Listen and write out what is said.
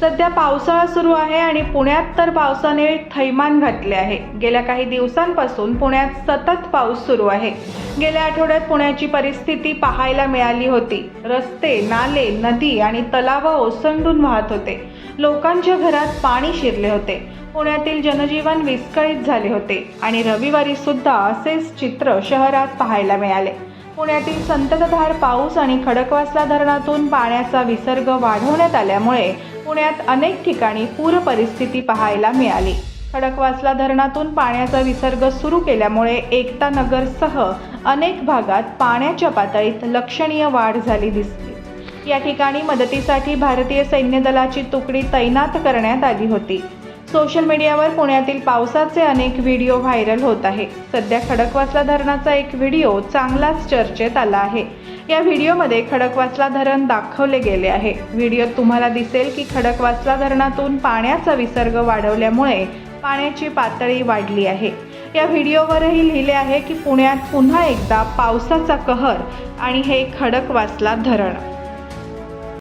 सध्या पावसाळा सुरू आहे आणि पुण्यात तर पावसाने थैमान घातले आहे. गेल्या काही दिवसांपासून पुण्यात सतत पाऊस सुरू आहे. गेल्या आठवड्यात पुण्याची परिस्थिती पाहायला मिळाली होती. रस्ते नाले नदी आणि तलाव ओसंडून वाहत होते. लोकांच्या घरात पाणी शिरले होते. पुण्यातील जनजीवन विस्कळीत झाले होते आणि रविवारी सुद्धा असेच चित्र शहरात पाहायला मिळाले. पुण्यातील संततधार पाऊस आणि खडकवासला धरणातून पाण्याचा विसर्ग वाढवण्यात आल्यामुळे पुण्यात अनेक ठिकाणी पूर परिस्थिती पाहायला मिळाली. खडकवासला धरणातून पाण्याचा विसर्ग सुरू केल्यामुळे एकता नगरसह अनेक भागात पाण्याच्या पातळीत लक्षणीय वाढ झाली दिसली. या ठिकाणी मदतीसाठी भारतीय सैन्य दलाची तुकडी तैनात करण्यात आली होती. सोशल मीडियावर पुण्यातील पावसाचे अनेक व्हिडिओ व्हायरल होत आहे सध्या खडकवासला धरणाचा एक व्हिडिओ चांगलाच चर्चेत आला आहे. या व्हिडिओमध्ये खडकवासला धरण दाखवले गेले आहे. व्हिडिओत तुम्हाला दिसेल की खडकवासला धरणातून पाण्याचा विसर्ग वाढवल्यामुळे पाण्याची पातळी वाढली आहे. या व्हिडिओवरही लिहिले आहे की पुण्यात पुन्हा एकदा पावसाचा कहर आणि हे खडकवासला धरण.